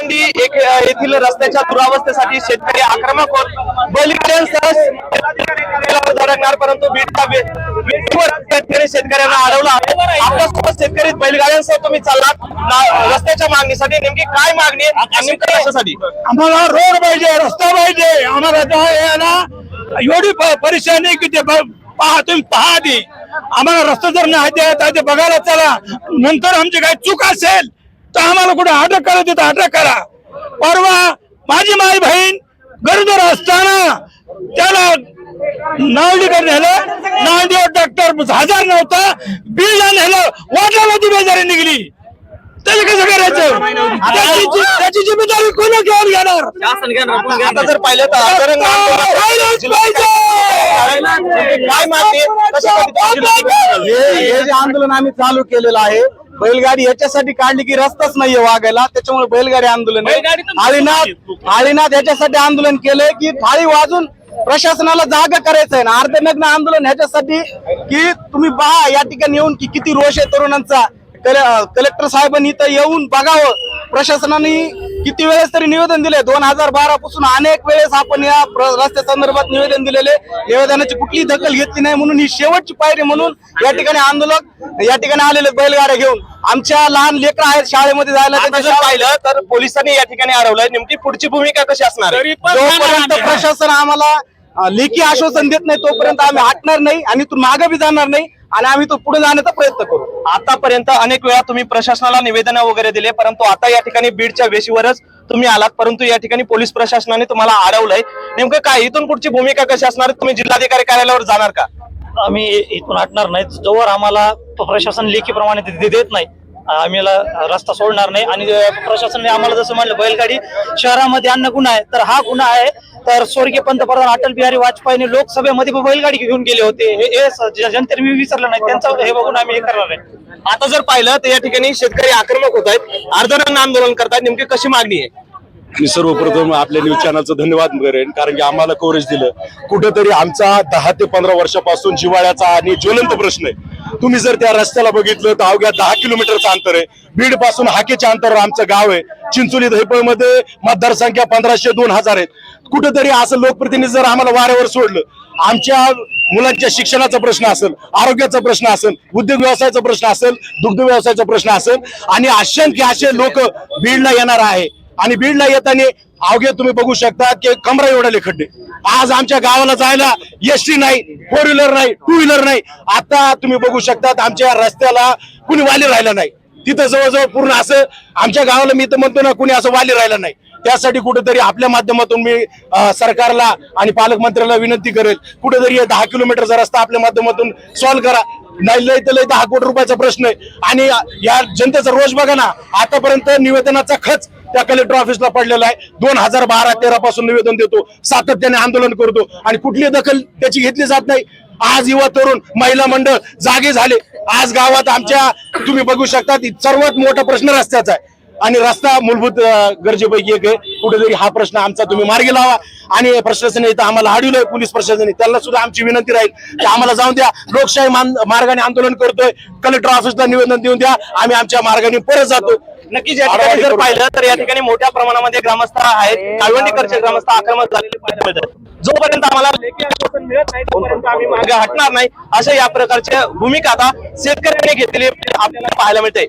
भिवंडी एक येथील रस्त्याच्या दुरावस्थेसाठी शेतकरी आक्रमक होत. बैलगाड्यांसह धडकणार परंतु शेतकऱ्यांना अडवला आपल्यासोबत शेतकरी बैलगाड्यांसह तुम्ही चाललात. ना- रस्त्याच्या मागणीसाठी नेमकी काय मागणी आहे? कशासाठी? आम्हाला रोड पाहिजे रस्ता पाहिजे. आम्हाला एवढी परेशानी की ते पहा तुम्ही पहा आधी. आम्हाला रस्ता जर नाही देत आहे ते बघायला चला. नंतर आमची काही चूक असेल तर आम्हाला कुठे अटक करा तिथं अटक करा. परवा माझी माई बहीण गरोदर असताना त्याला नावडीकर नेलं. नावडीवर डॉक्टर हजार नव्हता. बिल नेलं. वाटला ती बेजारी निघली. त्याचं कसं करायचं? त्याची जिम्मेदारी कोण घेऊन घेणार. आता जर पाहिलं तर. काय मागणी हे हे जे आंदोलन आम्ही चालू केलेलं आहे बैलगाडी याच्यासाठी काढली की रस्ताच नाहीये वागायला. त्याच्यामुळे बैलगाडी आंदोलन. आळीनाथ आळीनाथ याच्यासाठी आंदोलन केलंय की थाळी वाजून प्रशासनाला जागा करायचं आहे ना. अर्धनग्न आंदोलन ह्याच्यासाठी की तुम्ही पहा या ठिकाणी येऊन की किती रोष आहे तरुणांचा. कले- कलेक्टर साहेबांनी इथं येऊन बघावं. प्रशासनाने किती वेळेस तरी निवेदन दिले दोन हजार बारा पासून अनेक वेळेस आपण या रस्त्या संदर्भात निवेदन दिलेले. निवेदनाची कुठलीही दखल घेतली नाही म्हणून ही शेवटची पायरी म्हणून या ठिकाणी आंदोलक या ठिकाणी आलेले बैलगाड्या घेऊन आमच्या लहान लेकरं आहेत शाळेमध्ये जायला आता जर पाहिलं तर पोलिसांनी या ठिकाणी अडवलंय. नेमकी पुढची भूमिका कशी असणार आहे? जोपर्यंत प्रशासन आम्हाला अं, लेखी आश्वासन देत नाही तोपर्यंत आम्ही हटणार नाही आणि इथून मागे बी जाणार नाही आणि आम्ही तो पुढे जाण्याचा प्रयत्न करू. आतापर्यंत अनेक वेळा तुम्ही प्रशासनाला निवेदन वगैरे दिले परंतु आता या ठिकाणी बीडच्या वेशीवरच तुम्ही आलात परंतु या ठिकाणी पोलीस प्रशासनाने तुम्हाला अडवलंय. नेमकं काय इथून पुढची भूमिका कशी असणार तुम्ही जिल्हाधिकारी कार्यालयावर जाणार का? आम्ही इथून हटणार नाही. जोवर आम्हाला प्रशासन लेखीप्रमाणे ते देत नाही. आम्ही रस्ता सोडणार नाही. आणि प्रशासनाने आम्हाला जसं म्हणलं बैलगाडी शहरामध्ये आणणं गुन्हा आहे. तर हा गुन्हा आहे. तर स्वर्गीय पंतप्रधान अटल बिहारी वाजपेयीने लोकसभेमध्ये बैलगाडी घेऊन गेले होते. हे जनतेने मी विसरलं नाही त्यांचं हे बघून आम्ही हे करणार आहे. आता जर पाहिलं तर या ठिकाणी शेतकरी आक्रमक होत आहेत. अर्धनग्न आंदोलन करतायत. नेमकी कशी मागणी आहे? मी सर्वप्रथम आपल्या न्यूज चॅनलचं धन्यवाद करेन. कारण की आम्हाला कव्हरेज दिलं. कुठंतरी आमचा दहा ते पंधरा वर्षापासून जिवाळ्याचा आणि ज्वलंत प्रश्न आहे. तुम्ही जर त्या रस्त्याला बघितलं तर अवघ्या दहा किलोमीटरचं अंतर आहे. बीडपासून हाकेच्या अंतरावर आमचं गाव आहे. चिंचोली मध्ये मतदारसंख्या पंधराशे दोन हजार आहेत कुठंतरी असं लोकप्रतिनिधी जर आम्हाला वाऱ्यावर सोडलं आमच्या मुलांच्या शिक्षणाचा प्रश्न असेल आरोग्याचा प्रश्न असेल उद्योग व्यवसायाचा प्रश्न असेल दुग्ध व्यवसायाचा प्रश्न असेल आणि असंख्य असे लोक बीडला येणार आहे. आणि बीडला येताना अवघे तुम्ही बघू शकता की कमरा एवढाले खड्डे आज आमच्या गावाला जायला एसटी नाही फोर व्हीलर नाही टू व्हीलर नाही. आता तुम्ही बघू शकतात आमच्या रस्त्याला कुणी वाली राहिलं नाही. तिथं जवळजवळ पूर्ण असं आमच्या गावाला मी तर म्हणतो ना कुणी असं वाली राहिलं नाही. त्यासाठी कुठेतरी आपल्या माध्यमातून मी सरकारला आणि पालकमंत्र्याला विनंती करेल कुठेतरी दहा किलोमीटरचा रस्ता आपल्या माध्यमातून सॉल्व्ह करा. नाही लय तर लय दहा कोटी रुपयाचा प्रश्न आहे. आणि या जनतेचा रोज बघा ना आतापर्यंत निवेदनाचा खर्च त्या कलेक्टर ऑफिसला पडलेला आहे. दोन हजार बारा तेरा पासून निवेदन देतो. सातत्याने आंदोलन करतो. आणि कुठली दखल त्याची घेतली जात नाही. आज युवा तरुण महिला मंडळ जागे झाले. आज गावात आमच्या तुम्ही बघू शकता सर्वात मोठा प्रश्न रस्त्याचा आहे. आणि रस्ता मूलभूत गरजेपैकी एक आहे. कुठेतरी हा प्रश्न आमचा तुम्ही मार्गी लावा. आणि प्रशासनाने इथं आम्हाला अडवलंय पोलीस प्रशासनाने. त्यांना सुद्धा आमची विनंती राहील की आम्हाला जाऊन द्या. लोकशाही मान- मार्गाने आंदोलन करतोय. कलेक्टर ऑफिसला निवेदन देऊन द्या. आम्ही आमच्या मार्गाने परत जातो. नक्कीच या ठिकाणी जर पाहिलं तर या ठिकाणी मोठ्या प्रमाणामध्ये ग्रामस्थ आहेत. काळवंडीकरचे ग्रामस्थ आक्रमक झालेले पाहायला मिळतात. जोपर्यंत आम्हाला लेखी आश्वासन मिळत नाही तोपर्यंत आम्ही मागे हटणार नाही. अशा या प्रकारच्या भूमिका आता शेतकऱ्यांनी घेतलेली आपल्याला पाहायला मिळते.